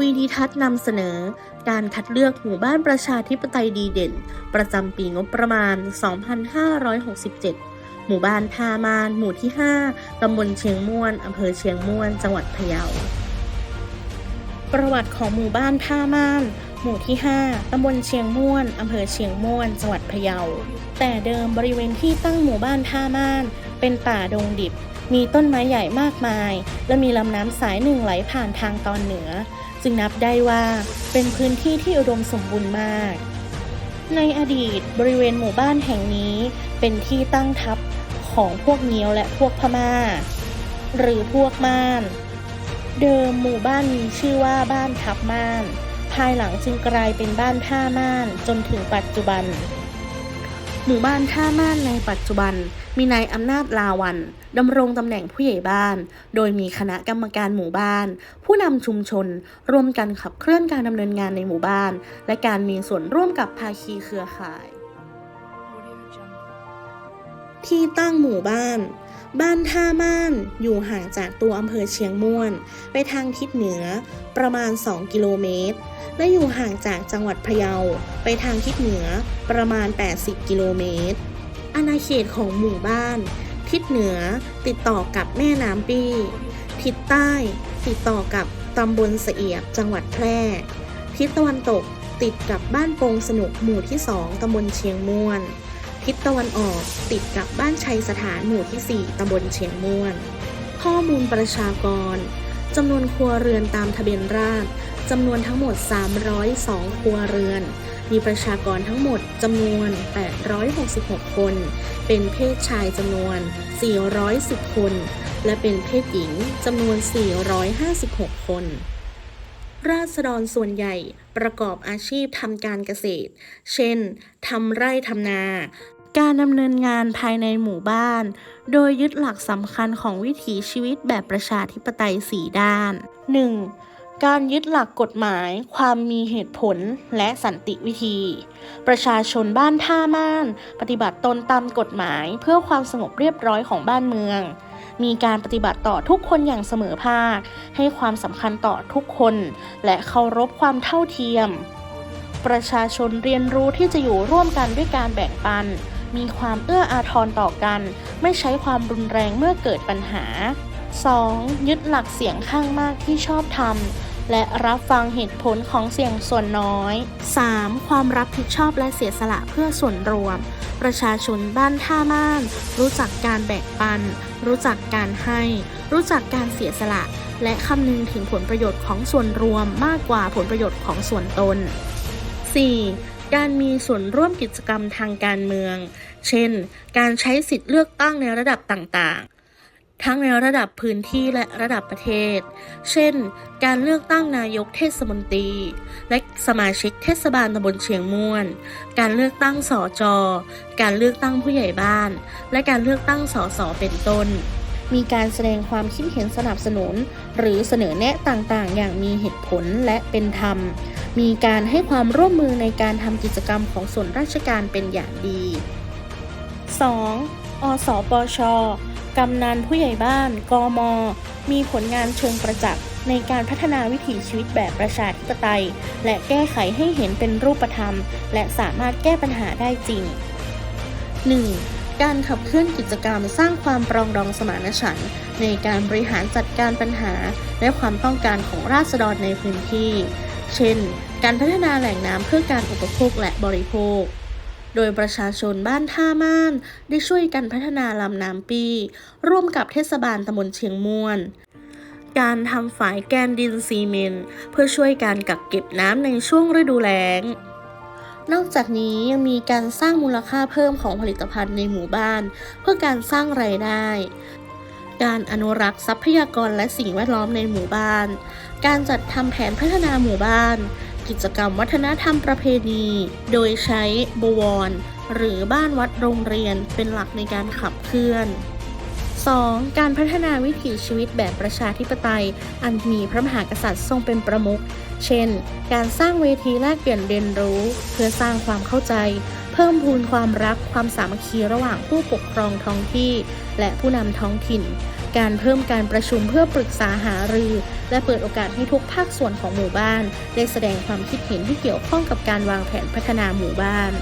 วีดิทัศน์นำเสนอ การคัดเลือกหมู่บ้านประชาธิปไตยดีเด่น ประจำปีงบประมาณ 2567 หมู่บ้านท่ามาน หมู่ที่ 5 ตำบลเชียงม่วน อำเภอเชียงม่วน จังหวัดพะเยา ประวัติของหมู่บ้านท่ามาน หมู่ที่ 5 ตำบลเชียงม่วน อำเภอเชียงม่วน จังหวัดพะเยา แต่เดิมบริเวณที่ตั้งหมู่บ้านท่ามาน เป็นป่าดงดิบ มีต้นไม้ใหญ่มากมาย และมีลำน้ำสายหนึ่งไหลผ่านทางตอนเหนือ จึงนับได้ว่าเป็นพื้นที่ที่อุดมสมบูรณ์มาก ในอดีตบริเวณหมู่บ้านแห่งนี้ เป็นที่ตั้งทัพของพวกเงี้ยวและพวกพม่า หรือพวกม่าน เดิมหมู่บ้านมีชื่อว่าบ้านทับม่าน ภายหลังจึงกลายเป็นบ้านท่าม่านจนถึงปัจจุบัน หมู่บ้านท่าม่านในปัจจุบัน มีนายอำนาจลาวันดำรงตำแหน่งผู้ใหญ่บ้าน โดยมีคณะกรรมการหมู่บ้าน ผู้นำชุมชน ร่วมกันขับเคลื่อนการดำเนินงานในหมู่บ้าน และการมีส่วนร่วมกับภาคีเครือข่าย ที่ตั้งหมู่บ้าน บ้านท่าม่านอยู่ห่างจากตัวอำเภอเชียงม่วน ไปทางทิศเหนือประมาณ 2 กิโลเมตร และอยู่ห่างจากจังหวัดพะเยา ไปทางทิศเหนือประมาณ 80 กิโลเมตร อาณาเขตของหมู่บ้าน ทิศเหนือติดต่อกับแม่น้ำปี้ ทิศใต้ติดต่อกับตำบลเสียบจังหวัดแพร่ ทิศตะวันตกติดกับบ้านโปงสนุกหมู่ที่2ตำบลเชียงม่วน ทิศตะวันออกติดกับบ้านชัยสถานหมู่ที่ 4ตำบลเชียงม่วน ข้อมูลประชากรจำนวนครัวเรือนตามทะเบียนราษฎร์จำนวนทั้งหมด 302 ครัวเรือน มีประชากรทั้งหมดจำนวน 866 คน เป็นเพศชายจำนวน 410 คน และเป็นเพศหญิงจำนวน 456 คน ราษฎรส่วนใหญ่ประกอบอาชีพทำการเกษตร เช่น ทำไร่ทำนา การดำเนินงานภายในหมู่บ้าน โดยยึดหลักสำคัญของวิถีชีวิตแบบประชาธิปไตย4ด้าน 1. การยึดหลักกฎหมาย ความมีเหตุผลและสันติวิธี ประชาชนบ้านท่าม่าน ปฏิบัติตนตามกฎหมายเพื่อความสงบเรียบร้อยของบ้านเมือง มีการปฏิบัติต่อทุกคนอย่างเสมอภาค ให้ความสำคัญต่อทุกคน และเคารพความเท่าเทียมประชาชนเรียนรู้ที่จะอยู่ร่วมกันด้วยการแบ่งปัน มีความเอื้ออาทรต่อกัน ไม่ใช้ความรุนแรงเมื่อเกิดปัญหา 2. ยึดหลักเสียงข้างมากที่ชอบธรรมและรับฟังเหตุผลของเสียงส่วนน้อย 3. ความรับผิดชอบและเสียสละเพื่อส่วนรวม ประชาชนบ้านท่าม่าน รู้จักการแบ่งปัน รู้จักการให้ รู้จักการเสียสละ และคำนึงถึงผลประโยชน์ของส่วนรวมมากกว่าผลประโยชน์ของส่วนตน 4. การมีส่วนร่วมกิจกรรมทางการเมือง เช่น การใช้สิทธิ์เลือกตั้งในระดับต่างๆ ทั้งในระดับพื้นที่และระดับประเทศ เช่น การเลือกตั้งนายกเทศมนตรี และสมาชิกเทศบาลตำบลเชียงม่วน การเลือกตั้งสอจอ การเลือกตั้งผู้ใหญ่บ้าน และการเลือกตั้งสสเป็นต้น มีการแสดงความคิดเห็นสนับสนุน หรือเสนอแนะต่างๆ อย่างมีเหตุผลและเป็นธรรม มีการให้ความร่วมมือในการทำกิจกรรมของส่วนราชการเป็นอย่างดี 2. อสปชกำนันผู้ใหญ่บ้าน กม มีผลงานเชิงประจักษ์ในการพัฒนาวิถีชีวิตแบบประชาธิปไตย และแก้ไขให้เห็นเป็นรูปธรรม และสามารถแก้ปัญหาได้จริง 1. การขับเคลื่อนกิจกรรมสร้างความปรองดองสมานฉันท์ในการบริหารจัดการปัญหา และความต้องการของราษฎรในพื้นที่ เช่น การพัฒนาแหล่งน้ำเพื่อการอุปโภคและบริโภค โดยประชาชนบ้านท่าม่าน ได้ช่วยกันพัฒนาลำน้ำปี ร่วมกับเทศบาลตำบลเชียงม่วน การทำฝายแกนดินซีเมนต์เพื่อช่วยการกักเก็บน้ำในช่วงฤดูแล้ง นอกจากนี้ยังมีการสร้างมูลค่าเพิ่มของผลิตภัณฑ์ในหมู่บ้าน เพื่อการสร้างไรายได้ การอนุรักษ์ทรัพยากรและสิ่งแวดล้อมในหมู่บ้าน การจัดทำแผนพัฒนาหมู่บ้าน กิจกรรมวัฒนธรรมประเพณี โดยใช้บวร หรือบ้านวัดโรงเรียนเป็นหลักในการขับเคลื่อน 2. การพัฒนาวิถีชีวิตแบบประชาธิปไตย อันมีพระมหากษัตริย์ทรงเป็นประมุข เช่น การสร้างเวทีแลกเปลี่ยนเรียนรู้ เพื่อสร้างความเข้าใจ เพิ่มพูนความรักความสามัคคีระหว่างผู้ปกครองท้องที่ และผู้นำท้องถิ่น การเพิ่มการประชุมเพื่อปรึกษาหารือ และเปิดโอกาสให้ทุกภาคส่วนของหมู่บ้าน ได้แสดงความคิดเห็นที่เกี่ยวข้องกับการวางแผนพัฒนาหมู่บ้าน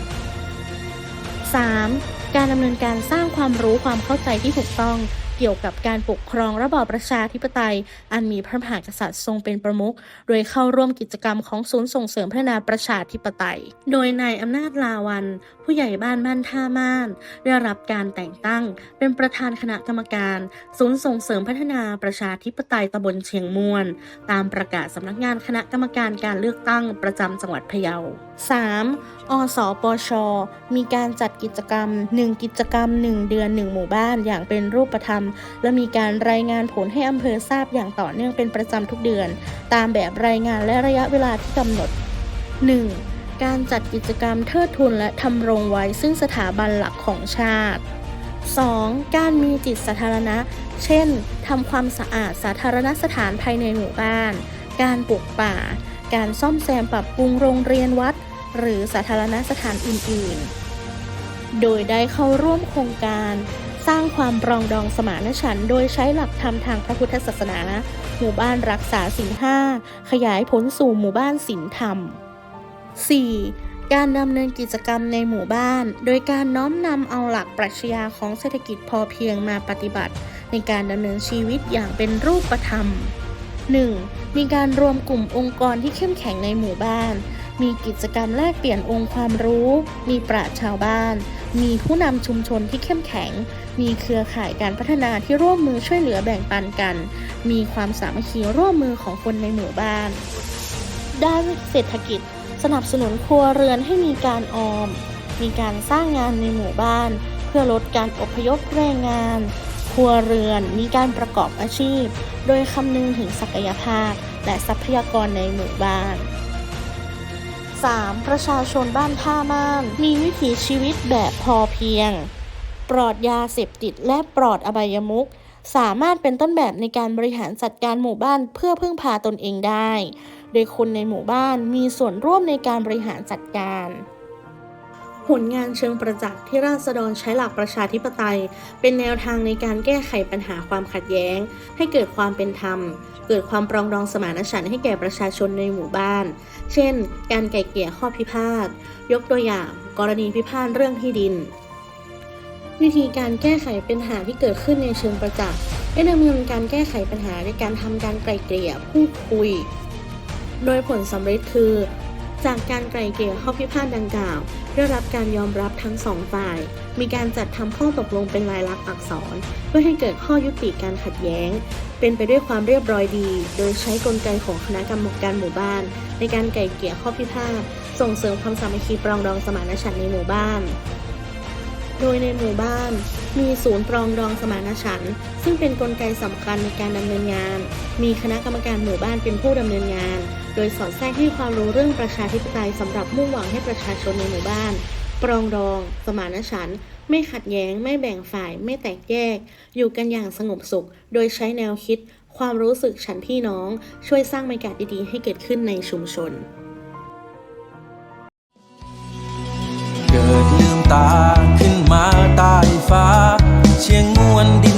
3. การดำเนินการสร้างความรู้ความเข้าใจที่ถูกต้อง เกี่ยวกับการปกครองระบอบประชาธิปไตย อันมีพระมหากษัตริย์ทรงเป็นประมุข โดยเข้าร่วมกิจกรรมของศูนย์ส่งเสริมพัฒนาประชาธิปไตย โดยนายอำนาจลาวัน ผู้ใหญ่บ้านบ้านท่าม่าน ได้รับการแต่งตั้ง เป็นประธานคณะกรรมการ ศูนย์ส่งเสริมพัฒนาประชาธิปไตยตำบลเชียงม่วน ตามประกาศสำนักงานคณะกรรมการการเลือกตั้งประจำจังหวัดพะเยา 3. อสปชมีการจัดกิจกรรม 1 กิจกรรม 1 เดือน 1 หมู่บ้านอย่างเป็นรูปธรรมและมีการรายงานผลให้อำเภอทราบอย่างต่อเนื่องเป็นประจำทุกเดือน ตามแบบรายงานและระยะเวลาที่กำหนด 1. การจัดกิจกรรมเทิดทุนและทำรงไว้ซึ่งสถาบันหลักของชาติ 2. การมีจิตสาธารณะ เช่น ทำความสะอาดสาธารณสถานภายในหมู่บ้าน การปลูกป่า การซ่อมแซมปรับปรุงโรงเรียนวัด หรือสาธารณสถานอื่น ๆ โดยได้เข้าร่วมโครงการ สร้างความปรองดองสมานฉันท์โดยใช้หลักธรรมทางพระพุทธศาสนา หมู่บ้านรักษาศีลห้าขยายผลสู่หมู่บ้านศีลธรรม 4. การดำเนินกิจกรรมในหมู่บ้าน โดยการน้อมนำเอาหลักปรัชญาของเศรษฐกิจพอเพียงมาปฏิบัติ ในการดำเนินชีวิตอย่างเป็นรูปธรรม 1. มีการรวมกลุ่มองค์กรที่เข้มแข็งในหมู่บ้าน มีกิจกรรมแลกเปลี่ยนองค์ความรู้ มีปราชชาวบ้าน มีผู้นำชุมชนที่เข้มแข็ง มีเครือข่ายการพัฒนาที่ร่วมมือช่วยเหลือแบ่งปันกัน มีความสามัคคีร่วมมือของคนในหมู่บ้าน ด้านเศรษฐกิจ สนับสนุนครัวเรือนให้มีการออม มีการสร้างงานในหมู่บ้าน เพื่อลดการอพยพแรงงาน ครัวเรือนมีการประกอบอาชีพ โดยคำนึงถึงศักยภาพ และทรัพยากรในหมู่บ้าน 3. ประชาชนบ้านท่าม่าน มีวิถีชีวิตแบบพอเพียง ปลอดยาเสพติดและปลอดอบายมุขสามารถเป็นต้นแบบในการบริหารจัดการหมู่บ้านเพื่อพึ่งพาตนเองได้ โดยคนในหมู่บ้านมีส่วนร่วมในการบริหารจัดการผลงานเชิงประจักษ์ที่ราษฎรใช้หลักประชาธิปไตย เป็นแนวทางในการแก้ไขปัญหาความขัดแย้ง ให้เกิดความเป็นธรรม เกิดความปรองดองสมานฉันท์ให้แก่ประชาชนในหมู่บ้าน เช่น การไก่เกลี่ยข้อพิพาท ยกตัวอย่าง กรณีพิพาทเรื่องที่ดิน วิธีการแก้ไขปัญหาที่เกิดขึ้นในเชิงประจักษ์ได้ดำเนินการแก้ไขปัญหาในการทำการไกล่เกลี่ยพูดคุย โดยผลสำเร็จคือ จากการไกล่เกลี่ยข้อพิพาทดังกล่าว ได้รับการยอมรับทั้งสองฝ่าย มีการจัดทำข้อตกลงเป็นลายลักษณ์อักษร เพื่อให้เกิดข้อยุติการขัดแย้ง เป็นไปด้วยความเรียบร้อยดี โดยใช้กลไกของคณะกรรมการหมู่บ้าน ในการไกล่เกลี่ยข้อพิพาทส่งเสริมความสามัคคีปรองดองสมานฉันท์ในหมู่บ้าน โดยในหมู่บ้านมีศูนย์ปรองดองสมานฉันท์ซึ่งเป็นกลไกสำคัญในการดำเนินงาน มีคณะกรรมการหมู่บ้านเป็นผู้ดำเนินงาน โดยสอดแทรกให้ความรู้เรื่องประชาธิปไตยสำหรับมุ่งหวังให้ประชาชนในหมู่บ้าน ปรองดอง สมานฉันท์ไม่ขัดแย้ง ไม่แบ่งฝ่าย ไม่แตกแยก อยู่กันอย่างสงบสุข โดยใช้แนวคิด ความรู้สึกฉันพี่น้อง ช่วยสร้างบรรยากาศดีๆ ให้เกิดขึ้นในชุมชน เกิดลืมตาขึ้นายฟ้า เชียงมวนดิน